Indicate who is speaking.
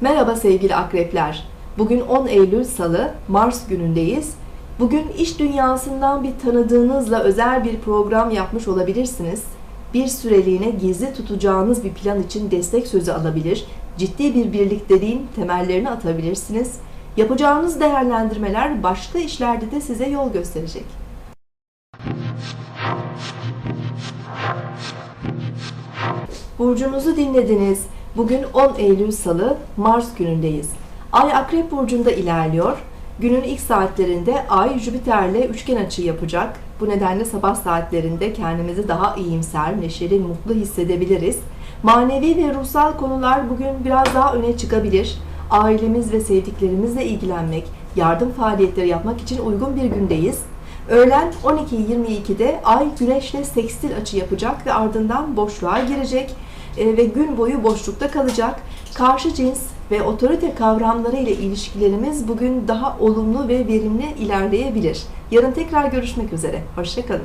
Speaker 1: Merhaba sevgili akrepler. Bugün 10 Eylül Salı, Mars günündeyiz. Bugün iş dünyasından bir tanıdığınızla özel bir program yapmış olabilirsiniz. Bir süreliğine gizli tutacağınız bir plan için destek sözü alabilir, ciddi bir birlikteliğin temellerini atabilirsiniz. Yapacağınız değerlendirmeler başka işlerde de size yol gösterecek. Burcunuzu dinlediniz. Bugün 10 Eylül Salı, Mars günündeyiz. Ay Akrep Burcu'nda ilerliyor. Günün ilk saatlerinde Ay Jüpiter'le üçgen açı yapacak. Bu nedenle sabah saatlerinde kendimizi daha iyimser, neşeli, mutlu hissedebiliriz. Manevi ve ruhsal konular bugün biraz daha öne çıkabilir. Ailemiz ve sevdiklerimizle ilgilenmek, yardım faaliyetleri yapmak için uygun bir gündeyiz. Öğlen 12.22'de Ay Güneş'le sekstil açı yapacak ve ardından boşluğa girecek e, ve gün boyu boşlukta kalacak. Karşı cins ve otorite kavramları ile ilişkilerimiz bugün daha olumlu ve verimli ilerleyebilir. Yarın tekrar görüşmek üzere. Hoşçakalın.